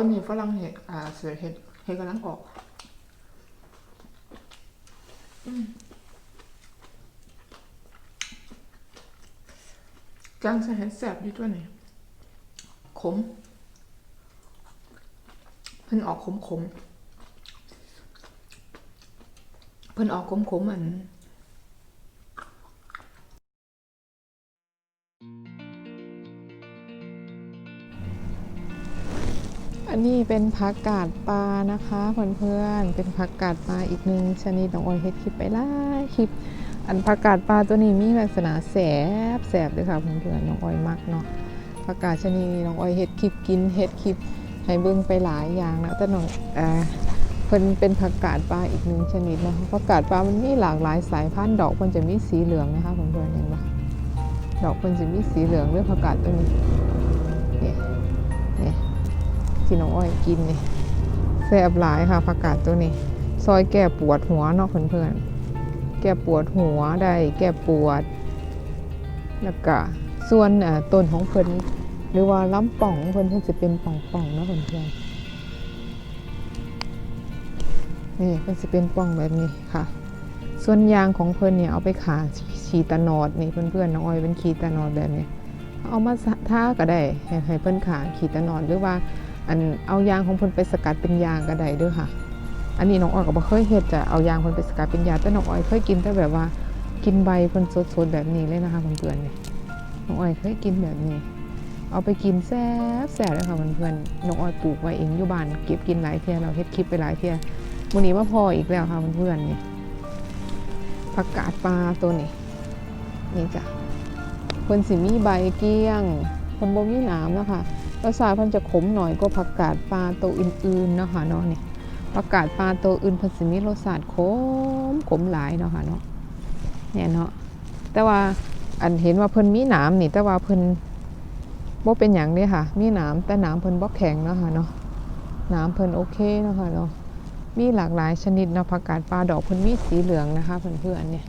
อนนี้ฝรั่งเห็ดอ่าเสือเห็ดเห็ดกำลังออกจังใส่เห็ดแสบอยู่ตัวนี้ขมเพิ่นออกขมขมเพิ่นออกขมขมเหมือน อันนี้เป็นผักกาดปลานะคะเพื่อนๆ เป็นผักกาดปลาอีกหนึ่งชนิดน้องออยเฮ็ดคลิปไปหลาคลิป อันผักกาดปลาตัวนี้มีลักษณะแสบแสบเลยค่ะเพื่อนๆน้องออยมักเนาะผักกาดชนิดนี้น้องออยเฮ็ดคลิปกินเฮ็ดคลิปให้เบิ่งไปหลายอย่างนะแต่น้องเอ่อเพิ่นเป็นผักกาดปลาอีกหนึ่งชนิดนะผักกาดปลามันมีหลากหลายสายพันธุ์ดอกมันจะมีสีเหลืองนะคะเพื่อนๆเห็นปะดอกมันจะมีสีเหลืองเรื่องผักกาดตัวนี้เนี่ย ที่น้องอ้อยกินนี่แซ่บหลายค่ะผักกาดตัวนี้ ซอยแก้ปวดหัวเนาะเพื่อนๆแก้ปวดหัวได้แก้ปวด แล้วก็ส่วนต้นของเพิ่นหรือว่าล้ำป่องเพิ่นเพิ่นจะเป็นป่องๆเนาะเพื่อนๆนี่เพิ่นจะเป็นป่องแบบนี้ค่ะ ส่วนยางของเพิ่นเนี่ยเอาไปขาขีตะนอดนี่เพื่อนๆน้องอ้อยเป็นขีตะนอดแบบนี้เอามาท่าก็ได้ให้ให้เพิ่นขาขีตะนอดหรือว่า อันเอายางของเพิ่นไปสกัดเป็นยางก็ได้เด้วยค่ะ อันนี้น้องอ้อยก็บ่เคยเฮ็ดจะเอายางเพิ่นไปสกัดเป็นยาแต่น้องอ้อยเคยกินแต่แบบว่ากินใบเพิ่นสดๆแบบนี้เลยนะคะเพื่อนๆนี่น้องอ้อยเคยกินแบบนี้ เอาไปกินแซ่บแซ่บเลยค่ะเพื่อนๆน้องอ้อยปลูกไว้เองอยู่บ้านเก็บกินหลายเที่ยเราเฮ็ดคลิปไปหลายเที่ยมื้อนี้มาพออีกแล้วค่ะเพื่อนๆนี่ผักกาดปลาตัวนี้นี่จ้ะเพิ่นสิมีใบเกี้ยงเพิ่นบ่มีหนามแล้วค่ะ รสชาพิ่นจะขมหน่อยก็ผักกาดปลาตัวอื่นๆเนาะค่ะเนาะนี่ผักกาดปลาตัวอื่นเพิ่นสิมีรสชาติขมขมหลายเนาะค่ะเนาะเนี่ยเนาะแต่ว่าอันเห็นว่าเพิ่นมีหนามนี่แต่ว่าเพิ่นบ่เป็นหยังเด้ค่ะ มีหนามแต่หนามเพิ่นบ่แข็งเนาะค่ะเนาะหนามเพิ่นโอเคเนาะค่ะเนาะมีหลากหลายชนิดเนาะผักกาดปลาดอกเพิ่นมีสีเหลืองนะคะเพื่อนๆเนี่ย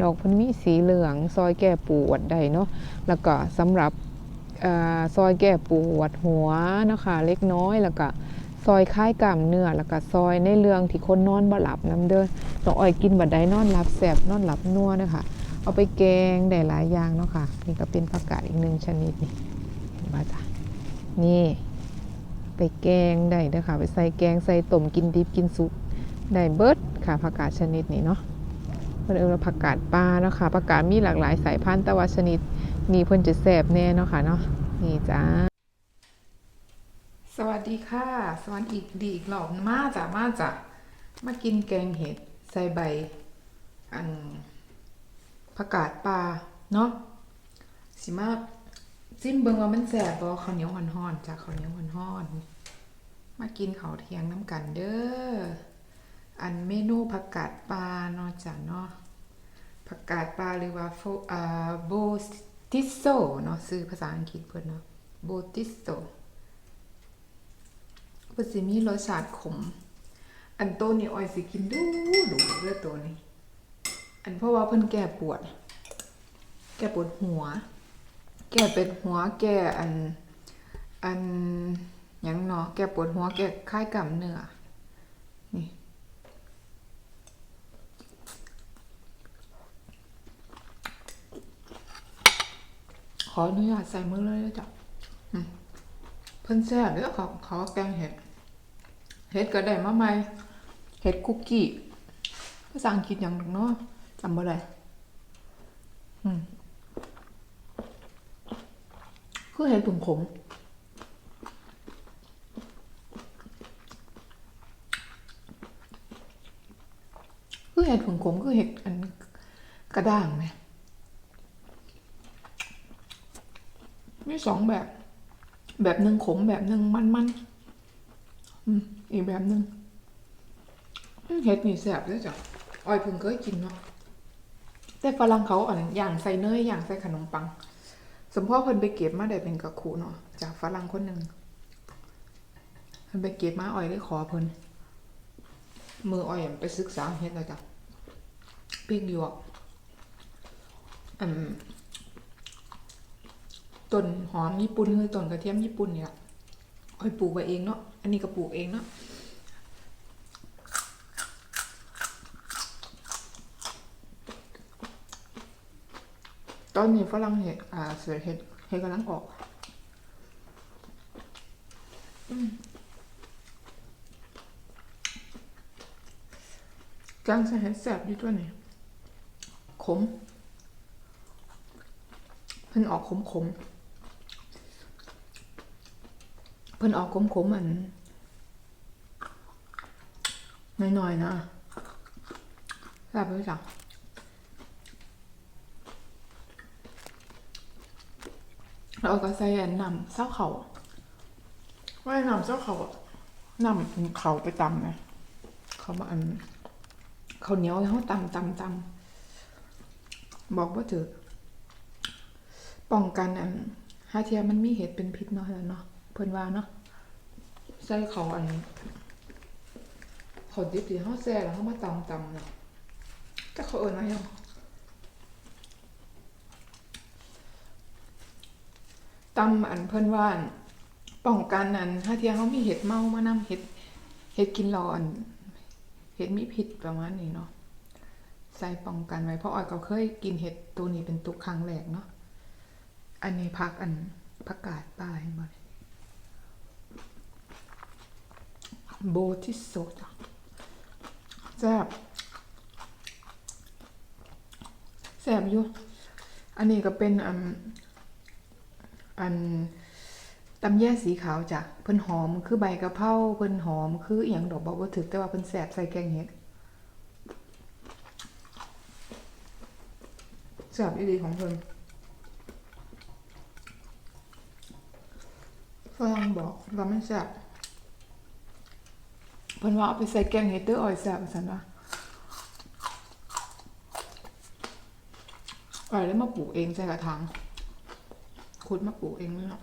ดอกเพิ่นมีสีเหลืองซอยแก้ปวดได้เนาะแล้วก็สำหรับ ซอยแก้ปวดหัวนะคะเล็กน้อยแล้วก็ซอยคลายกล้ามเนื้อแล้วก็ซอยในเรื่องที่คนนอนบ่หลับน้ำเด้อต้องอ้อยกินบัดใดนอนหลับแสบนอนหลับนัวนะคะ เอาไปแกงได้หลายอย่างเนาะค่ะ นี่ก็เป็นผักกาดอีกหนึ่งชนิดนี่เห็นบ่จ้ะนี่ไปแกงได้เด้อค่ะ ไปใส่แกงใส่ต้มกินดิบกินซุปได้เบิร์ดค่ะผักกาดชนิดนี้เนาะเพิ่นเรียกว่าผักกาดปลาเนาะค่ะผักกาดมีหลากหลายสายพันธุ์แต่ว่าชนิด นี่เพิ่นจะแสบแน่เนาะค่ะเนาะนี่จ้าสวัสดีค่ะ สวัสดีดีอีกรอบมาจ้ะมาจ้ะมากินแกงเห็ดใส่ใบ อันผักกาดปลาเนาะสิมาจิ้มเบิงว่ามันแสบบ่ข้าวเหนียวห่อนๆจ้ะข้าวเหนียวห่อนๆมากินข้าวเที่ยงน้ำกันเด้ออันเมนูผักกาดปลาเนาะจ้ะเนาะผักกาดปลาหรือว่าโฟอ่าโบ ติโซเนาะซื้อภาษาอังกฤษเพิ่นเนาะโบติโซเพิ่นสิมีรสชาติขม อันโตวนี้ออยสิกินดูดูเลือตัวนี้ อันเพราะว่าเพิ่นแก้ปวด แก้ปวดหัว แก้เป็นหัวแก้อันอันหยังเนาะแก้ปวดหัวแก้คลายกล้ามเนื้อนี่ ขออนุญาตใส่มือเลยนะจ๊ะเพิ่นแซ่บเด้อเขาเขาแกงเห็ด เห็ดก็ได้มาใหม่ เห็ดคุกกี้ ภาษาอังกฤษอย่างหนึ่งเนาะจำบ่ได้คือเห็ดผงขมคือเห็ดผงขมคือเห็ดอันกระด้างไหม มีสองแบบ แบบหนึ่งขมแบบหนึ่งมันมันอีกแบบหนึ่งเห็ดนี่แสบด้วยจ้ะออยเพิ่งเคยกินเนาะแต่ฝรั่งเขาอันอย่างใส่เนยอย่างใส่ขนมปัง สมพ่อเพิ่นไปเก็บมาได้เป็นกระคูเนาะจากฝรั่งคนหนึ่งเพิ่นไปเก็บมาออยได้ขอเพิ่นมือออยไปศึกษาเฮ็ดแล้วจ้ะเปีกหยวกอืม ต้นหอมญี่ปุ่นคือต้นกระเทียมญี่ปุ่นเนี่ยค่อยปลูกไว้เองเนาะ อันนี้ก็ปลูกเองเนาะตอนนี้ฝรั่งเห็ดอ่าเสือเห็ดเห็ดกำลังออกอืมแกงใส่เห็ดแสบอยู่ตัวนี้ขมเพิ่นออกขมขมๆ เพิ่นออกขมขมๆอันน่อยๆนะแซ่บเลยจ้ะเราก็ใส่อันน้ำเส้าเขาว่าน้ำเส้าเขาน้ำเขาไปตำไงเขามาอันเขาเหนียวเขาตำตำตำบอกว่าถือป้องกันอันฮาเทียมันมีเหตุเป็นพิษเนาะแล้วเนาะ พิ่นว่าเนาะใส่เขาอันเขาดิบที่เขาแซ่แล้วเขามาตำตำเนาะแต่เขาเอิญอะไรยังตำอันเพิ่นว่านป้องกันอันถ้าเทียเขามีเห็ดเมามานำเห็ดเห็ดกินรออันเห็ดมีพิษประมาณนี้เนาะใส่ป้องกันไว้เพราะออยก็เคยกินเห็ดตัวนี้เป็นตุกครั้งแรกเนาะอันนี้พักอันผักกาดป่าเห็นบ่เนี่ย โบทิโซจ้ะแซ่บแซ่บอยู่ อันนี้ก็เป็นอันอันตำแย่สีขาวจ้ะเพิ่นหอมคือใบกะเพราเพิ่นหอมคืออียงดอกบอกว่าถึกแต่ว่าเพิ่นแสบใส่แกงเห็ดแสบอีดีของเพิ่นฝรั่งบอกว่ามันแสบ เพิ่นว่าเอาไปใส่แกงเห็ดเด้ออ่อยแสบสันว่าอ่อยแล้วมาปลูกเองใส่กระถางขุดมาปลูกเองเลยเนาะ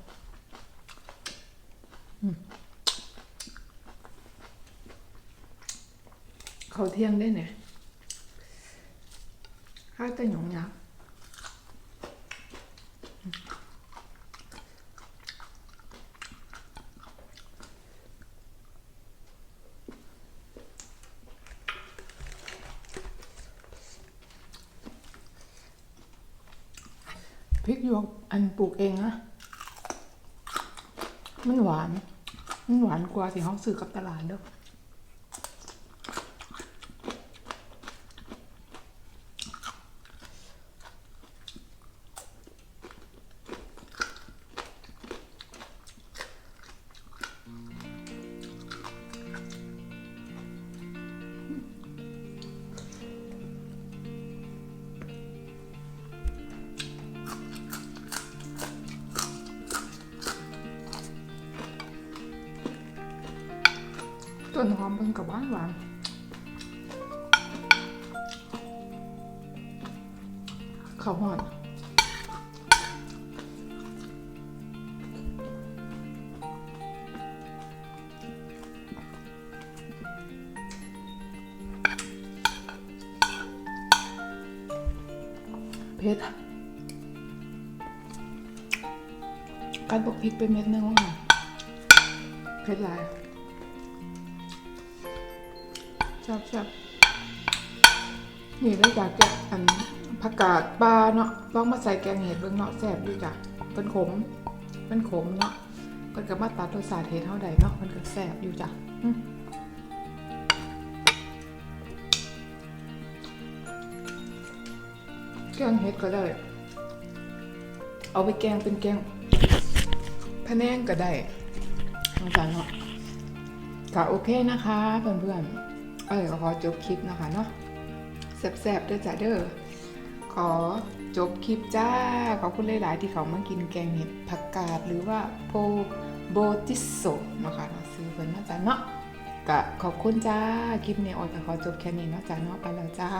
เขาเที่ยงได้เนี่ยข้าวแต่หยองยัก พริกหยวกอันปลูกเองนะ มันหวาน มันหวานกว่าที่เขาซื้อกับตลาดเด้อ ต้นหอมเป็นกับหวานหวานข้าวหอนเผ็ดการบอกพริกไปเม็ดนึงว่าเผ็ดหลาย ชอบชอบนี่แล้วอยากจะอันผักกาดปลาเนาะลองมาใส่แกงเห็ดเบิ่งเนาะแซ่บอยู่จ้ะเป็นขมเป็นขมเนาะเพิ่นก็มาตัดรสชาติเห็ดเท่าใดเนาะมันก็แซ่บอยู่จ้ะแกงเห็ดก็ได้ เอาไปแกงเป็นแกงพะแนงก็ได้น้องจันเนาะก็โอเคนะคะเพื่อนๆ เออขอจบคลิปนะคะเนาะแซ่บๆด้วยจ้าเด้อขอจบคลิปจ้า ขอบคุณหลาย ๆ ที่เขามากินแกงเห็ดผักกาดหรือว่าโพโบติโซนะคะเนาะซื้อเพิ่นมาจ้าเนาะก็ขอบคุณจ้า คลิปนี้ออยจะขอจบแค่นี้เนาะจ้าเนาะไปแล้วจ้า